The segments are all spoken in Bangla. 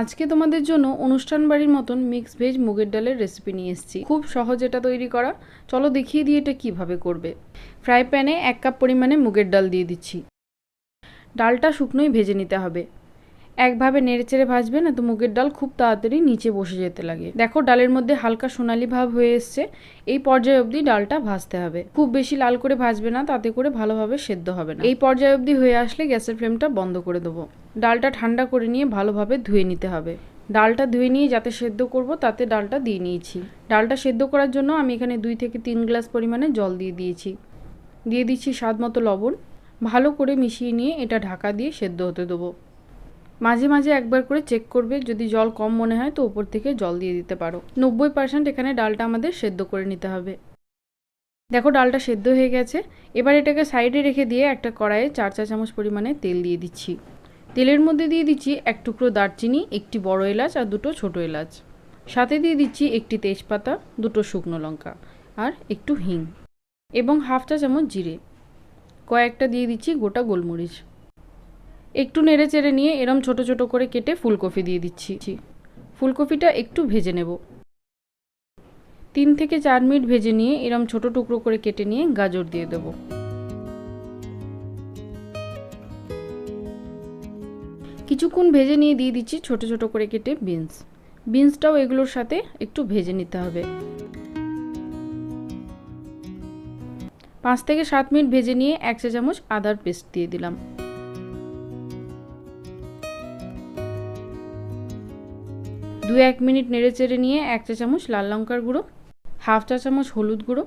আজকে তোমাদের জন্য অনুষ্ঠান বাড়ির মতন মিক্স ভেজ মুগের ডালের রেসিপি নিয়ে এসেছি। খুব সহজ এটা তৈরি করা। চলো দেখিয়ে দিই এটা কীভাবে করবে। ফ্রাই প্যানে এক কাপ পরিমাণে মুগের ডাল দিয়ে দিচ্ছি। ডালটা শুকনোই ভেজে নিতে হবে। একভাবে নেড়েচেড়ে ভাজবে না তো মুগের ডাল খুব তাড়াতাড়ি নিচে বসে যেতে লাগে। দেখো ডালের মধ্যে হালকা সোনালি ভাব হয়ে এসছে। এই পর্যায়ে অবধি ডালটা ভাজতে হবে। খুব বেশি লাল করে ভাজবে না, তাতে করে ভালোভাবে সেদ্ধ হবে না। এই পর্যায়ে অবধি হয়ে আসলে গ্যাসের ফ্লেমটা বন্ধ করে দেবো। ডালটা ঠান্ডা করে নিয়ে ভালোভাবে ধুয়ে নিতে হবে। ডালটা ধুয়ে নিয়ে যাতে সেদ্ধ করব, তাতে ডালটা দিয়ে নিয়েছি। ডালটা সেদ্ধ করার জন্য আমি এখানে দুই থেকে তিন গ্লাস পরিমাণে জল দিয়ে দিয়েছি। দিয়ে দিচ্ছি স্বাদ মতো লবণ। ভালো করে মিশিয়ে নিয়ে এটা ঢাকা দিয়ে সেদ্ধ হতে দেবো। মাঝে মাঝে একবার করে চেক করবে, যদি জল কম মনে হয় তো উপর থেকে জল দিয়ে দিতে পারো। নব্বই পার্সেন্ট এখানে ডালটা আমাদের সেদ্ধ করে নিতে হবে। দেখো ডালটা সেদ্ধ হয়ে গেছে। এবার এটাকে সাইডে রেখে দিয়ে একটা কড়াইয়ে চার চা চামচ পরিমাণে তেল দিয়ে দিচ্ছি। তেলের মধ্যে দিয়ে দিচ্ছি এক টুকরো দারচিনি, একটি বড় এলাচ আর দুটো ছোট এলাচ। সাথে দিয়ে দিচ্ছি একটি তেজপাতা, দুটো শুকনো লঙ্কা আর একটু হিং এবং হাফ চা চামচ জিরে। কয়েকটা দিয়ে দিচ্ছি গোটা গোলমরিচ। একটু নেড়ে চেড়ে নিয়ে এরম ছোট ছোট করে কেটে ফুলকপি দিয়ে দিচ্ছি। ফুলকপিটা একটু ভেজে নেব। তিন থেকে চার মিনিট ভেজে নিয়ে এরম ছোট টুকরো করে কেটে নিয়ে গাজর দিয়ে দেবো। কিছুক্ষণ ভেজে নিয়ে দিয়ে দিচ্ছি ছোট ছোট করে কেটে বিনস বিনসটাও এগুলোর সাথে একটু ভেজে নিতে হবে। পাঁচ থেকে সাত মিনিট ভেজে নিয়ে এক চা চামচ আদার পেস্ট দিয়ে দিলাম। দু এক মিনিট নেড়ে চেড়ে নিয়ে এক চা চামচ লাল লঙ্কার গুঁড়ো, হাফ চা চামচ হলুদ গুঁড়ো,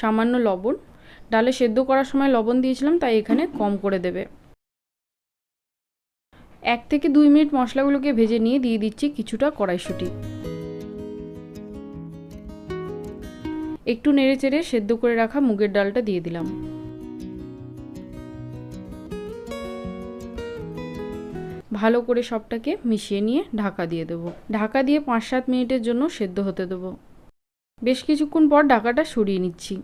সামান্য লবণ। ডালে সেদ্ধ করার সময় লবণ দিয়েছিলাম, তাই এখানে কম করে দেবে। এক থেকে দুই মিনিট মশলাগুলোকে ভেজে নিয়ে দিয়ে দিচ্ছি কিছুটা কড়াইশুঁটি। একটু নেড়ে চেড়ে সেদ্ধ করে রাখা মুগের ডালটা দিয়ে দিলাম। ভালো করে সবটাকে মিশিয়ে নিয়ে ঢাকা দিয়ে দেবো। ঢাকা দিয়ে পাঁচ সাত মিনিটের জন্য সেদ্ধ হতে দেবো। বেশ কিছুক্ষণ পর ঢাকাটা সরিয়ে নিচ্ছি।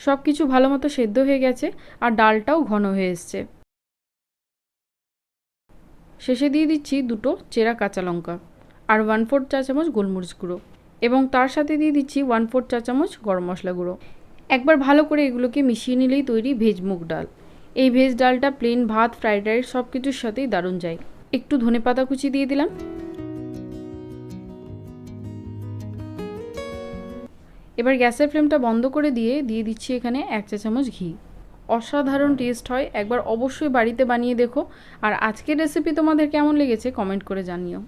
সব কিছু ভালো মতো সেদ্ধ হয়ে গেছে আর ডালটাও ঘন হয়ে এসছে। শেষে দিয়ে দিচ্ছি দুটো চেরা কাঁচা লঙ্কা আর ওয়ান ফোর্থ চা চামচ গোলমরিচ গুঁড়ো এবং তার সাথে দিয়ে দিচ্ছি ওয়ান ফোর্থ চা চামচ গরম মশলা গুঁড়ো। একবার ভালো করে এগুলোকে মিশিয়ে নিলেই তৈরি ভেজ মুগ ডাল। এই ভেজ ডালটা প্লেন ভাত ফ্রাইড রাইস সব কিছুর সাথেই দারুণ যায়। একটু ধনে পাতা কুচি দিয়ে দিলাম। এবার গ্যাসের ফ্লেমটা বন্ধ করে দিয়ে দিয়ে দিচ্ছি এখানে এক চা চামচ ঘি। অসাধারণ টেস্ট হয়, একবার অবশ্যই বাড়িতে বানিয়ে দেখো। আর আজকের রেসিপি তোমাদের কেমন লেগেছে কমেন্ট করে জানিও।